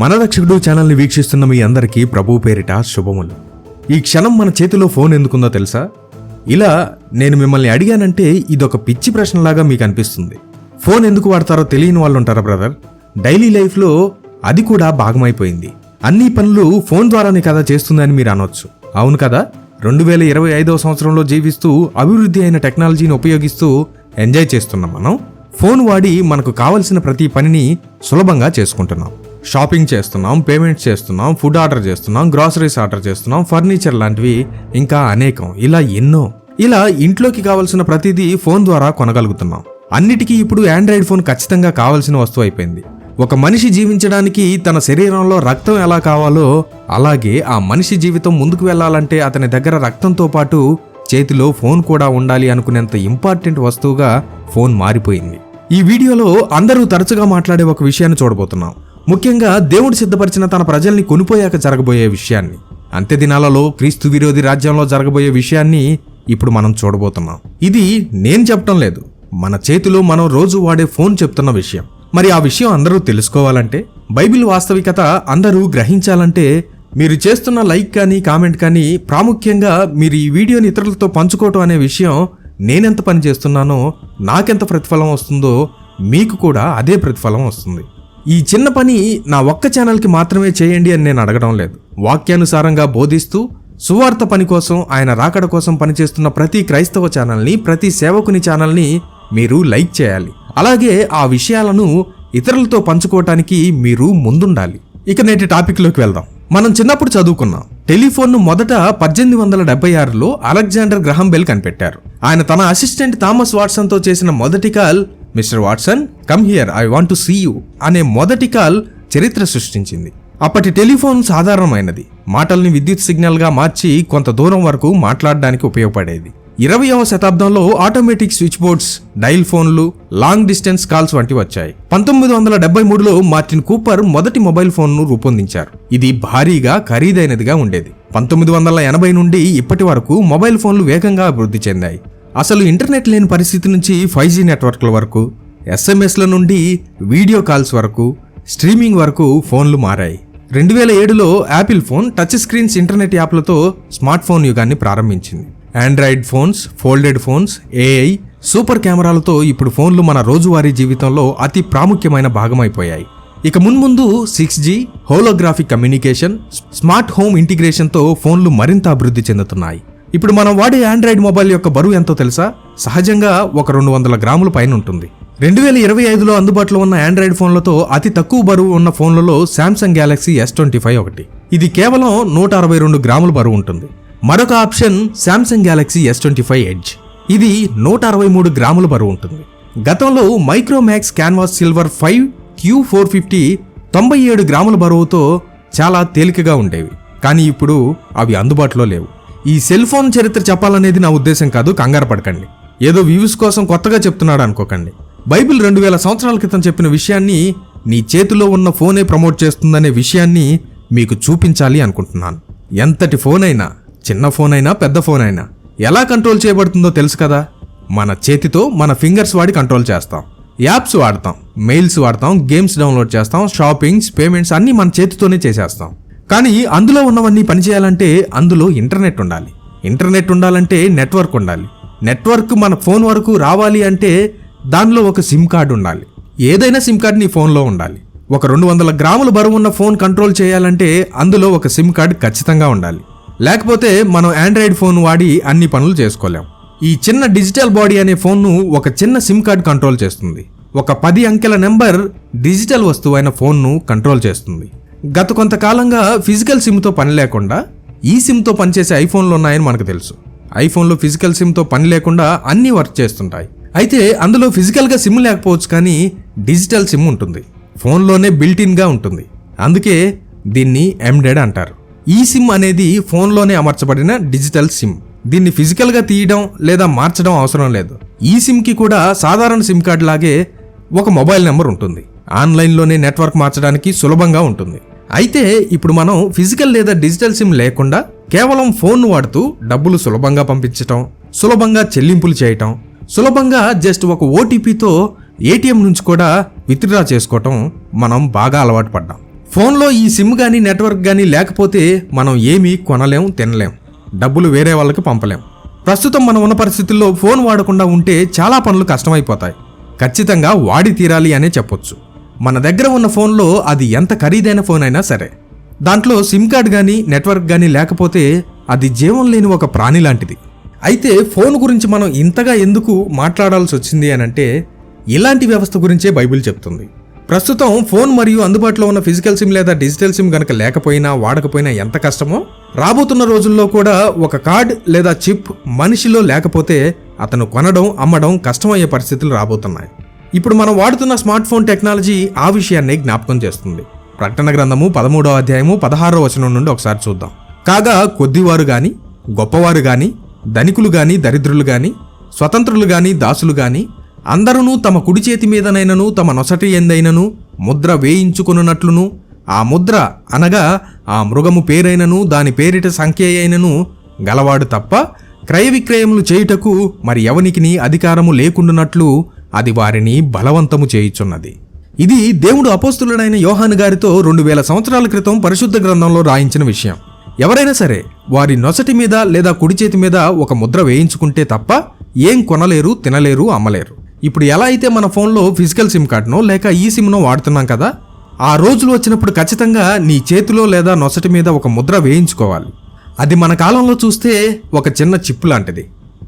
మన రక్షకుడు ఛానల్ని వీక్షిస్తున్న మీ అందరికీ ప్రభు పేరిట శుభములు. ఈ క్షణం మన చేతిలో ఫోన్ ఎందుకుందో తెలుసా? ఇలా నేను మిమ్మల్ని అడిగానంటే ఇదొక పిచ్చి ప్రశ్నలాగా మీకు అనిపిస్తుంది. ఫోన్ ఎందుకు వాడతారో తెలియని వాళ్ళు ఉంటారా బ్రదర్? డైలీ లైఫ్లో అది కూడా భాగమైపోయింది. అన్ని పనులు ఫోన్ ద్వారానే కదా చేస్తుందని మీరు అనొచ్చు. అవును కదా? రెండు వేల ఇరవై ఐదవ సంవత్సరంలో జీవిస్తూ అభివృద్ధి అయిన టెక్నాలజీని ఉపయోగిస్తూ ఎంజాయ్ చేస్తున్నాం మనం. ఫోన్ వాడి మనకు కావలసిన ప్రతి పనిని సులభంగా చేసుకుంటున్నాం. షాపింగ్ చేస్తున్నాం పేమెంట్స్ చేస్తున్నాం ఫుడ్ ఆర్డర్ చేస్తున్నాం గ్రాసరీస్ ఆర్డర్ చేస్తున్నాం ఫర్నిచర్ లాంటివి ఇంకా అనేకం. ఇలా ఎన్నో. ఇలా ఇంట్లోకి కావలసిన ప్రతిదీ ఫోన్ ద్వారా కొనగలుగుతున్నాం. అన్నిటికీ ఇప్పుడు ఆండ్రాయిడ్ ఫోన్ ఖచ్చితంగా కావాల్సిన వస్తువు అయిపోయింది. ఒక మనిషి జీవించడానికి తన శరీరంలో రక్తం ఎలా కావాలో అలాగే ఆ మనిషి జీవితం ముందుకు వెళ్ళాలంటే అతని దగ్గర రక్తంతో పాటు చేతిలో ఫోన్ కూడా ఉండాలి అనుకునేంత ఇంపార్టెంట్ వస్తువుగా ఫోన్ మారిపోయింది. ఈ వీడియోలో అందరూ తరచుగా మాట్లాడే ఒక విషయాన్ని చూడబోతున్నాం. ముఖ్యంగా దేవుడు సిద్ధపరిచిన తన ప్రజల్ని కొనిపోయాక జరగబోయే విషయాన్ని. అంత్య దినాలలో క్రీస్తు విరోధి రాజ్యంలో జరగబోయే విషయాన్ని ఇప్పుడు మనం చూడబోతున్నాం. ఇది నేను చెప్పటం లేదు. మన చేతిలో మనం రోజు వాడే ఫోన్ చెప్తున్న విషయం. మరి ఆ విషయం అందరూ తెలుసుకోవాలంటే బైబిల్ వాస్తవికత అందరూ గ్రహించాలంటే మీరు చేస్తున్న లైక్ కానీ కామెంట్ కానీ ప్రాముఖ్యంగా మీరు ఈ వీడియోని ఇతరులతో పంచుకోవటం అనే విషయం నేనెంత పని చేస్తున్నానో నాకెంత ప్రతిఫలం వస్తుందో మీకు కూడా అదే ప్రతిఫలం వస్తుంది. ఈ చిన్న పని నా ఒక్క ఛానల్కి మాత్రమే చేయండి అని నేను అడగడం లేదు. వాక్యానుసారంగా బోధిస్తూ సువార్త పని కోసం ఆయన రాకడ కోసం పనిచేస్తున్న ప్రతి క్రైస్తవ ఛానల్ని ప్రతి సేవకుని ఛానల్ని మీరు లైక్ చేయాలి. అలాగే ఆ విషయాలను ఇతరులతో పంచుకోవటానికి మీరు ముందుండాలి. ఇక నేటి టాపిక్లోకి వెళ్దాం. మనం చిన్నప్పుడు చదువుకున్నాం. టెలిఫోన్ను మొదట పద్దెనిమిది వందల డెబ్బై ఆరులో అలెగ్జాండర్ గ్రహం బెల్ కనిపెట్టారు. ఆయన తన అసిస్టెంట్ థామస్ వాట్సన్తో చేసిన మొదటి call Mister Watson come here I want to see you అనే మొదటి కాల్ చరిత్ర సృష్టించింది. అప్పటి టెలిఫోన్ సాధారణమైనది. మాటల్ని విద్యుత్ సిగ్నల్గా మార్చి కొంత దూరం వరకు మాట్లాడడానికి ఉపయోగపడేది. ఇరవయవ శతాబ్దంలో ఆటోమేటిక్ స్విచ్ బోర్డ్స్ డైల్ ఫోన్లు లాంగ్ డిస్టెన్స్ కాల్స్ వంటి వచ్చాయి. పంతొమ్మిది వందల డెబ్బై మూడులో మార్టిన్ కూపర్ మొదటి మొబైల్ ఫోన్ను రూపొందించారు. ఇది భారీగా ఖరీదైనదిగా ఉండేది. పంతొమ్మిది వందల ఎనభై నుండి ఇప్పటి వరకు మొబైల్ ఫోన్లు వేగంగా అభివృద్ధి చెందాయి. అసలు ఇంటర్నెట్ లేని పరిస్థితి నుంచి ఫైవ్ జీ నెట్వర్క్ల వరకు ఎస్ఎంఎస్ల నుండి వీడియో కాల్స్ వరకు స్ట్రీమింగ్ వరకు ఫోన్లు మారాయి. రెండు వేల ఏడులో Apple phone touch screens internet యాప్లతో smart phone యుగాన్ని ప్రారంభించింది. Android phones folded phones AI super కెమెరాలతో ఇప్పుడు ఫోన్లు మన రోజువారీ జీవితంలో అతి ప్రాముఖ్యమైన భాగమైపోయాయి. ఇక మున్ముందు six G holographic communication smart home ఇంటిగ్రేషన్తో ఫోన్లు మరింత అభివృద్ధి చెందుతున్నాయి. ఇప్పుడు మనం వాడే ఆండ్రాయిడ్ మొబైల్ యొక్క బరువు ఎంతో తెలుసా? సహజంగా ఒక రెండు వందల గ్రాముల పైన ఉంటుంది. రెండు వేల ఇరవై ఐదులో అందుబాటులో ఉన్న ఆండ్రాయిడ్ ఫోన్లతో అతి తక్కువ బరువు ఉన్న ఫోన్లలో Samsung Galaxy S twenty five ఒకటి. ఇది కేవలం నూట అరవై రెండు గ్రాముల బరువు ఉంటుంది. మరొక option Samsung Galaxy S twenty five edge ఇది నూట అరవై మూడు గ్రాముల బరువు ఉంటుంది. గతంలో Micromax Canvas Silver five Q four fifty తొంభై ఏడు గ్రాముల బరువుతో చాలా తేలికగా ఉండేవి. కానీ ఇప్పుడు అవి అందుబాటులో లేవు. ఈ సెల్ ఫోన్ చరిత్ర చెప్పాలనేది నా ఉద్దేశం కాదు కంగారు పడకండి. ఏదో వ్యూస్ కోసం కొత్తగా చెప్తున్నాడు అనుకోకండి. బైబిల్ రెండు వేల సంవత్సరాల క్రితం చెప్పిన విషయాన్ని నీ చేతిలో ఉన్న ఫోనే ప్రమోట్ చేస్తుందనే విషయాన్ని మీకు చూపించాలి అనుకుంటున్నాను. ఎంతటి ఫోన్ అయినా చిన్న ఫోన్ అయినా పెద్ద ఫోన్ అయినా ఎలా కంట్రోల్ చేయబడుతుందో తెలుసు కదా? మన చేతితో మన ఫింగర్స్ వాడి కంట్రోల్ చేస్తాం. యాప్స్ వాడతాం మెయిల్స్ వాడతాం గేమ్స్ డౌన్లోడ్ చేస్తాం షాపింగ్స్ పేమెంట్స్ అన్నీ మన చేతితోనే చేసేస్తాం. కానీ అందులో ఉన్నవన్నీ పనిచేయాలంటే అందులో ఇంటర్నెట్ ఉండాలి. ఇంటర్నెట్ ఉండాలంటే నెట్వర్క్ ఉండాలి. నెట్వర్క్ మన ఫోన్ వరకు రావాలి అంటే దానిలో ఒక సిమ్ కార్డు ఉండాలి. ఏదైనా సిమ్ కార్డ్ నీ ఫోన్లో ఉండాలి. ఒక రెండు వందల గ్రాముల బరువు ఉన్న ఫోన్ కంట్రోల్ చేయాలంటే అందులో ఒక సిమ్ కార్డ్ ఖచ్చితంగా ఉండాలి. లేకపోతే మనం ఆండ్రాయిడ్ ఫోన్ వాడి అన్ని పనులు చేసుకోలేం. ఈ చిన్న డిజిటల్ బాడీ అనే ఫోన్ను ఒక చిన్న సిమ్ కార్డ్ కంట్రోల్ చేస్తుంది. ఒక పది అంకెల నెంబర్ డిజిటల్ వస్తువు అయిన ఫోన్ను కంట్రోల్ చేస్తుంది. గత కొంతకాలంగా ఫిజికల్ సిమ్తో పని లేకుండా ఈ సిమ్తో పనిచేసే ఐఫోన్లు ఉన్నాయని మనకు తెలుసు. ఐఫోన్లో ఫిజికల్ సిమ్తో పని లేకుండా అన్నీ వర్క్ చేస్తుంటాయి. అయితే అందులో ఫిజికల్గా సిమ్ లేకపోవచ్చు కానీ డిజిటల్ సిమ్ ఉంటుంది. ఫోన్లోనే బిల్ట్ ఇన్గా ఉంటుంది. అందుకే దీన్ని ఎండెడ్ అంటారు. ఈ సిమ్ అనేది ఫోన్లోనే అమర్చబడిన డిజిటల్ సిమ్ దీన్ని ఫిజికల్గా తీయడం లేదా మార్చడం అవసరం లేదు. ఈ సిమ్కి కూడా సాధారణ సిమ్ కార్డ్ లాగే ఒక మొబైల్ నెంబర్ ఉంటుంది. ఆన్లైన్లోనే నెట్వర్క్ మార్చడానికి సులభంగా ఉంటుంది. అయితే ఇప్పుడు మనం ఫిజికల్ లేదా డిజిటల్ సిమ్ లేకుండా కేవలం ఫోన్ వాడుతూ డబ్బులు సులభంగా పంపించటం సులభంగా చెల్లింపులు చేయటం సులభంగా జస్ట్ ఒక ఓటీపీతో ఏటీఎం నుంచి కూడా విత్డ్రా చేసుకోవటం మనం బాగా అలవాటు పడ్డాం. ఫోన్లో ఈ సిమ్ కానీ నెట్వర్క్ కానీ లేకపోతే మనం ఏమీ కొనలేం తినలేం. డబ్బులు వేరే వాళ్ళకి పంపలేం. ప్రస్తుతం మనం ఉన్న పరిస్థితుల్లో ఫోన్ వాడకుండా ఉంటే చాలా పనులు కష్టమైపోతాయి. ఖచ్చితంగా వాడి తీరాలి అనే చెప్పొచ్చు. మన దగ్గర ఉన్న ఫోన్లో అది ఎంత ఖరీదైన ఫోన్ అయినా సరే. దాంట్లో సిమ్ కార్డ్ కానీ నెట్వర్క్ కానీ లేకపోతే అది జీవం లేని ఒక ప్రాణి లాంటిది. అయితే ఫోన్ గురించి మనం ఇంతగా ఎందుకు మాట్లాడాల్సి వచ్చింది అని అంటే ఇలాంటి వ్యవస్థ గురించే బైబిల్ చెప్తుంది. ప్రస్తుతం ఫోన్ మరియు అందుబాటులో ఉన్న ఫిజికల్ సిమ్ లేదా డిజిటల్ సిమ్ గనక లేకపోయినా వాడకపోయినా ఎంత కష్టమో రాబోతున్న రోజుల్లో కూడా ఒక కార్డ్ లేదా చిప్ మనిషిలో లేకపోతే అతను కొనడం అమ్మడం కష్టమయ్యే పరిస్థితులు రాబోతున్నాయి. ఇప్పుడు మనం వాడుతున్న స్మార్ట్ ఫోన్ టెక్నాలజీ ఆ విషయాన్ని జ్ఞాపకం చేస్తుంది. ప్రకటన గ్రంథము పదమూడవ అధ్యాయము పదహారో వచనం నుండి ఒకసారి చూద్దాం. కాగా కొద్దివారు గాని గొప్పవారు గాని ధనికులు గాని దరిద్రులు గాని స్వతంత్రులు గాని దాసులు గాని అందరూ తమ కుడి చేతి మీదనైనను తమ నొసటి ఎందైనను ముద్ర వేయించుకొనున్నట్లును ఆ ముద్ర అనగా ఆ మృగము పేరైనను దాని పేరిట సంఖ్య అయినను గలవాడు తప్ప క్రయ విక్రయములు చేయుటకు మరి ఎవనికిని అధికారము లేకుండునట్లు అది వారిని బలవంతము చేయుచున్నది. ఇది దేవుడు అపోస్తులుడైన యోహాను గారితో రెండు వేల సంవత్సరాల క్రితం పరిశుద్ధ గ్రంథంలో రాయించిన విషయం. ఎవరైనా సరే వారి నొసటి మీద లేదా కుడి చేతి మీద ఒక ముద్ర వేయించుకుంటే తప్ప ఏం కొనలేరు తినలేరు అమ్మలేరు. ఇప్పుడు ఎలా అయితే మన ఫోన్లో ఫిజికల్ సిమ్ కార్డునో లేక ఈ సిమ్నో వాడుతున్నాం కదా ఆ రోజులు వచ్చినప్పుడు ఖచ్చితంగా నీ చేతిలో లేదా నొసటి మీద ఒక ముద్ర వేయించుకోవాలి. అది మన కాలంలో చూస్తే ఒక చిన్న చిప్ లాంటిది.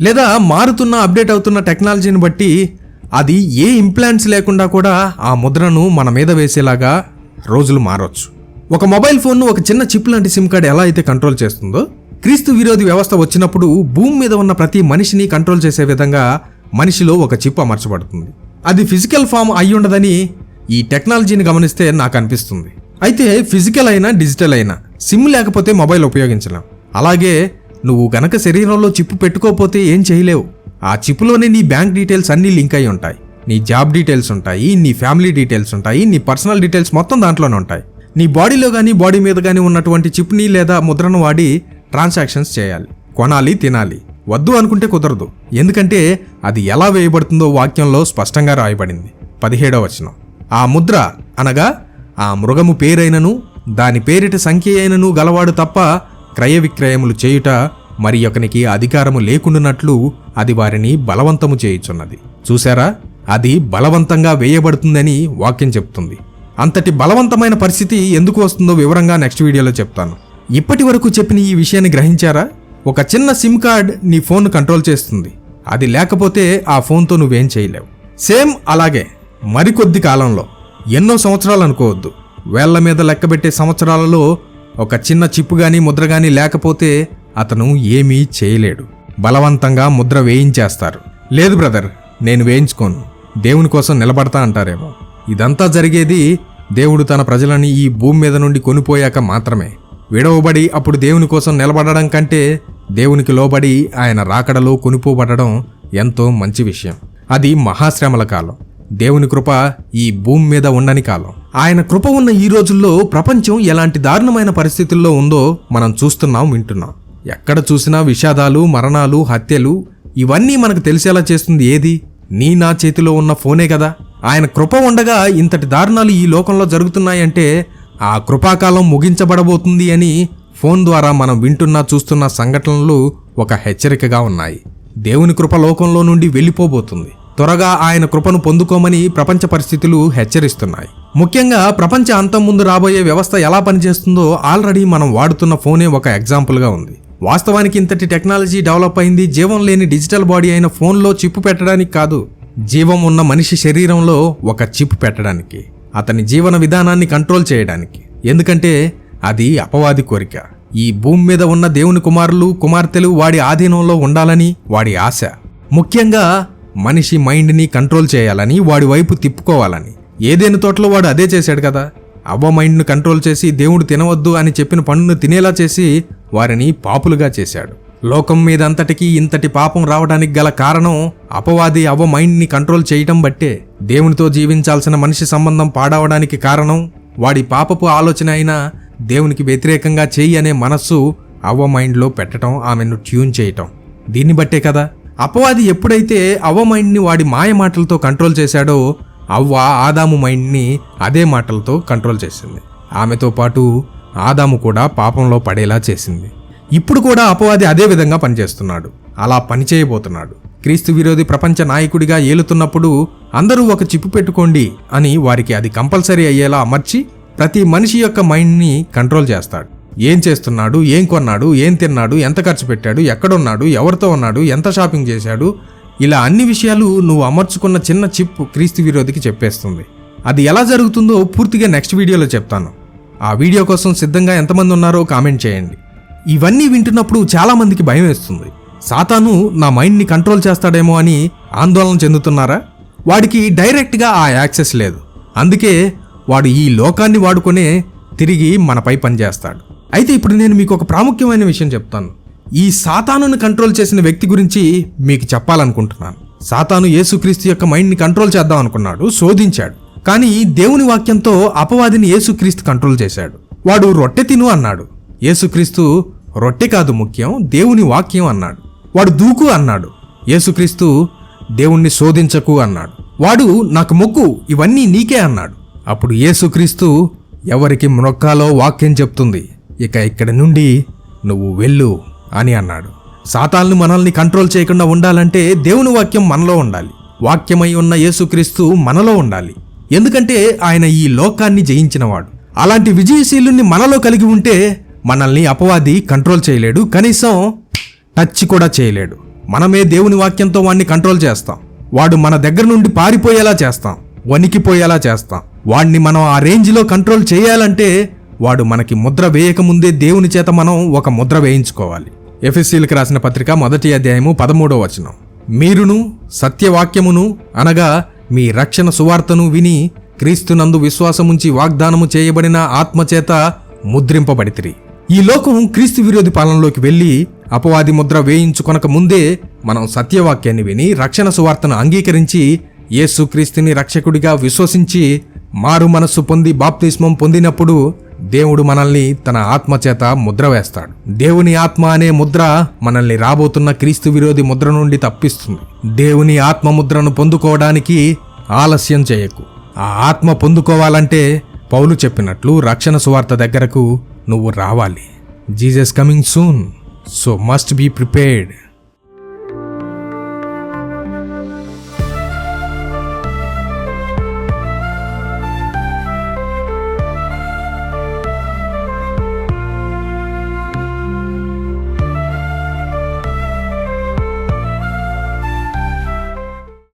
లేదా మారుతున్న అప్డేట్ అవుతున్న టెక్నాలజీని బట్టి అది ఏ ఇంప్లాంట్స్ లేకుండా కూడా ఆ ముద్రను మన మీద వేసేలాగా రోజులు మారొచ్చు. ఒక మొబైల్ ఫోన్ను ఒక చిన్న చిప్ లాంటి సిమ్ కార్డ్ ఎలా అయితే కంట్రోల్ చేస్తుందో క్రీస్తు విరోధి వ్యవస్థ వచ్చినప్పుడు భూమి మీద ఉన్న ప్రతి మనిషిని కంట్రోల్ చేసే విధంగా మనిషిలో ఒక చిప్ అమర్చబడుతుంది. అది ఫిజికల్ ఫామ్ అయి ఉండదని ఈ టెక్నాలజీని గమనిస్తే నాకు అనిపిస్తుంది. అయితే ఫిజికల్ అయినా డిజిటల్ అయినా సిమ్ లేకపోతే మొబైల్ ఉపయోగించలేం. అలాగే నువ్వు గనక శరీరంలో చిప్పు పెట్టుకోకపోతే ఏం చేయలేవు. ఆ చిప్లోనే నీ బ్యాంక్ డీటెయిల్స్ అన్నీ లింక్ అయి ఉంటాయి. నీ జాబ్ డీటెయిల్స్ ఉంటాయి నీ ఫ్యామిలీ డీటెయిల్స్ ఉంటాయి నీ పర్సనల్ డీటెయిల్స్ మొత్తం దాంట్లోనే ఉంటాయి. నీ బాడీలో కానీ బాడీ మీద కానీ ఉన్నటువంటి చిప్ని లేదా ముద్రను వాడి ట్రాన్సాక్షన్స్ చేయాలి. కొనాలి తినాలి. వద్దు అనుకుంటే కుదరదు. ఎందుకంటే అది ఎలా వేయబడుతుందో వాక్యంలో స్పష్టంగా రాయబడింది. పదిహేడవ వచనం. ఆ ముద్ర అనగా ఆ మృగము పేరైనను దాని పేరిట సంఖ్య అయినను గలవాడు తప్ప క్రయ విక్రయములు చేయుట మరి ఒకనికి అధికారము లేకుండానట్లు అది వారిని బలవంతము చేయుచున్నది. చూశారా? అది బలవంతంగా వేయబడుతుందని వాక్యం చెప్తుంది. అంతటి బలవంతమైన పరిస్థితి ఎందుకు వస్తుందో వివరంగా నెక్స్ట్ వీడియోలో చెప్తాను. ఇప్పటి వరకు చెప్పిన ఈ విషయాన్ని గ్రహించారా? ఒక చిన్న సిమ్ కార్డ్ నీ ఫోన్ కంట్రోల్ చేస్తుంది. అది లేకపోతే ఆ ఫోన్తో నువ్వేం చేయలేవు. సేమ్ అలాగే మరికొద్ది కాలంలో ఎన్నో సంవత్సరాలు అనుకోవద్దు. వేళ్ళ మీద లెక్కబెట్టే సంవత్సరాలలో ఒక చిన్న చిప్పు కానీ ముద్ర కానీ లేకపోతే అతను ఏమీ చేయలేడు. బలవంతంగా ముద్ర వేయించేస్తారు. లేదు బ్రదర్ నేను వేయించుకోను. దేవుని కోసం నిలబడతా అంటారేమో. ఇదంతా జరిగేది దేవుడు తన ప్రజలని ఈ భూమి మీద నుండి కొనిపోయాక మాత్రమే. విడవబడి అప్పుడు దేవుని కోసం నిలబడడం కంటే దేవునికి లోబడి ఆయన రాకడలో కొనిపోబడడం ఎంతో మంచి విషయం. అది మహాశ్రమల కాలం. దేవుని కృప ఈ భూమి మీద ఉండని కాలం. ఆయన కృప ఉన్న ఈ రోజుల్లో ప్రపంచం ఎలాంటి దారుణమైన పరిస్థితుల్లో ఉందో మనం చూస్తున్నాం వింటున్నాం. ఎక్కడ చూసినా విషాదాలు మరణాలు హత్యలు ఇవన్నీ మనకు తెలిసేలా చేస్తుంది ఏది? నీ నా చేతిలో ఉన్న ఫోనే కదా. ఆయన కృప ఉండగా ఇంతటి దారుణాలు ఈ లోకంలో జరుగుతున్నాయంటే ఆ కృపాకాలం ముగించబడబోతుంది అని ఫోన్ ద్వారా మనం వింటున్న చూస్తున్న సంఘటనలు ఒక హెచ్చరికగా ఉన్నాయి. దేవుని కృప లోకంలో నుండి వెళ్ళిపోబోతుంది. త్వరగా ఆయన కృపను పొందుకోమని ప్రపంచ పరిస్థితులు హెచ్చరిస్తున్నాయి. ముఖ్యంగా ప్రపంచ అంతం ముందు రాబోయే వ్యవస్థ ఎలా పనిచేస్తుందో ఆల్రెడీ మనం వాడుతున్న ఫోనే ఒక ఎగ్జాంపుల్గా ఉంది. వాస్తవానికి ఇంతటి టెక్నాలజీ డెవలప్ అయింది. జీవం లేని డిజిటల్ బాడీ అయిన ఫోన్లో చిప్పు పెట్టడానికి కాదు జీవం ఉన్న మనిషి శరీరంలో ఒక చిప్ పెట్టడానికి అతని జీవన విధానాన్ని కంట్రోల్ చేయడానికి. ఎందుకంటే అది అపవాది కోరిక. ఈ భూమి మీద ఉన్న దేవుని కుమారులు కుమార్తెలు వాడి ఆధీనంలో ఉండాలని వాడి ఆశ. ముఖ్యంగా మనిషి మైండ్ని కంట్రోల్ చేయాలని వాడి వైపు తిప్పుకోవాలని. ఏదేని తోటలో వాడు అదే చేశాడు కదా? అవ్వ మైండ్ను కంట్రోల్ చేసి దేవుడు తినవద్దు అని చెప్పిన పన్నును తినేలా చేసి వారిని పాపులుగా చేశాడు. లోకం మీదంతటికీ ఇంతటి పాపం రావడానికి గల కారణం అపవాది అవ్వ మైండ్ని కంట్రోల్ చేయటం బట్టే దేవునితో జీవించాల్సిన మనిషి సంబంధం పాడవడానికి కారణం వాడి పాపపు ఆలోచన అయినా దేవునికి వ్యతిరేకంగా చేయి అనే మనస్సు అవ్వ మైండ్లో పెట్టడం ఆమెను ట్యూన్ చేయటం. దీన్ని బట్టే కదా? అపవాది ఎప్పుడైతే అవ్వ మైండ్ని వాడి మాయ మాటలతో కంట్రోల్ చేశాడో అవ్వ ఆదాము మైండ్ని అదే మాటలతో కంట్రోల్ చేసింది. ఆమెతో పాటు ఆదాము కూడా పాపంలో పడేలా చేసింది. ఇప్పుడు కూడా అపవాది అదే విధంగా పనిచేస్తున్నాడు. అలా పనిచేయబోతున్నాడు క్రీస్తు విరోధి ప్రపంచ నాయకుడిగా ఏలుతున్నప్పుడు అందరూ ఒక చిప్పు పెట్టుకోండి అని వారికి అది కంపల్సరీ అయ్యేలా అమర్చి ప్రతి మనిషి యొక్క మైండ్ని కంట్రోల్ చేస్తాడు. ఏం చేస్తున్నాడు? ఏం కొన్నాడు? ఏం తిన్నాడు? ఎంత ఖర్చు పెట్టాడు? ఎక్కడున్నాడు? ఎవరితో ఉన్నాడు? ఎంత షాపింగ్ చేశాడు? ఇలా అన్ని విషయాలు నువ్వు అమర్చుకున్న చిన్న చిప్ క్రీస్తు విరోధికి చెప్పేస్తుంది. అది ఎలా జరుగుతుందో పూర్తిగా నెక్స్ట్ వీడియోలో చెప్తాను. ఆ వీడియో కోసం సిద్ధంగా ఎంతమంది ఉన్నారో కామెంట్ చేయండి. ఇవన్నీ వింటున్నప్పుడు చాలామందికి భయం వేస్తుంది. సాతాను నా మైండ్ని కంట్రోల్ చేస్తాడేమో అని ఆందోళన చెందుతున్నారా? వాడికి డైరెక్ట్గా ఆ యాక్సెస్ లేదు. అందుకే వాడు ఈ లోకాన్ని వాడుకొనే తిరిగి మనపై పనిచేస్తాడు. అయితే ఇప్పుడు నేను మీకు ఒక ప్రాముఖ్యమైన విషయం చెప్తాను. ఈ సాతానుని కంట్రోల్ చేసిన వ్యక్తి గురించి మీకు చెప్పాలనుకుంటున్నాను. సాతాను యేసుక్రీస్తు యొక్క మైండ్ని కంట్రోల్ చేద్దాం అనుకున్నాడు శోధించాడు. కానీ దేవుని వాక్యంతో అపవాదిని యేసుక్రీస్తు కంట్రోల్ చేశాడు. వాడు రొట్టె తిను అన్నాడు. యేసుక్రీస్తు రొట్టె కాదు ముఖ్యం దేవుని వాక్యం అన్నాడు. వాడు దూకు అన్నాడు. యేసుక్రీస్తు దేవుణ్ణి శోధించకు అన్నాడు. వాడు నాకు మొక్కు ఇవన్నీ నీకే అన్నాడు. అప్పుడు యేసుక్రీస్తు ఎవరికి మొక్కాలో వాక్యం చెప్తుంది. ఇక ఇక్కడి నుండి నువ్వు వెళ్ళు. అని అన్నాడు. సాతాన్ని మనల్ని కంట్రోల్ చేయకుండా ఉండాలంటే దేవుని వాక్యం మనలో ఉండాలి. వాక్యమై ఉన్న యేసుక్రీస్తు మనలో ఉండాలి. ఎందుకంటే ఆయన ఈ లోకాన్ని జయించినవాడు. అలాంటి విజయశీలుని మనలో కలిగి ఉంటే మనల్ని అపవాది కంట్రోల్ చేయలేడు కనీసం టచ్ కూడా చేయలేడు. మనమే దేవుని వాక్యంతో వాడిని కంట్రోల్ చేస్తాం. వాడు మన దగ్గర నుండి పారిపోయేలా చేస్తాం వణికిపోయేలా చేస్తాం. వాడిని మనం ఆ రేంజ్లో కంట్రోల్ చేయాలంటే వాడు మనకి ముద్ర వేయకముందే దేవుని చేత మనం ఒక ముద్ర వేయించుకోవాలి. ఎఫ్ఎస్సీలకు రాసిన పత్రిక మొదటి అధ్యాయము పదమూడవ వచనం. మీరును సత్యవాక్యమును అనగా మీ రక్షణ సువార్తను విని క్రీస్తునందు విశ్వాసముంచి వాగ్దానము చేయబడిన ఆత్మచేత ముద్రింపబడితిరి. ఈ లోకం క్రీస్తు విరోధి పాలనలోకి వెళ్ళి అపవాది ముద్ర వేయించుకొనక ముందే మనం సత్యవాక్యాన్ని విని రక్షణ సువార్తను అంగీకరించి యేసుక్రీస్తుని రక్షకుడిగా విశ్వసించి మారు మనస్సు పొంది బాప్తిస్మం పొందినప్పుడు దేవుడు మనల్ని తన ఆత్మ చేత ముద్ర వేస్తాడు. దేవుని ఆత్మ అనే ముద్ర మనల్ని రాబోతున్న క్రీస్తు విరోధి ముద్ర నుండి తప్పిస్తుంది. దేవుని ఆత్మ ముద్రను పొందుకోవడానికి ఆలస్యం చేయకు. ఆ ఆత్మ పొందుకోవాలంటే పౌలు చెప్పినట్లు రక్షణ సువార్త దగ్గరకు నువ్వు రావాలి. Jesus coming soon so must be prepared.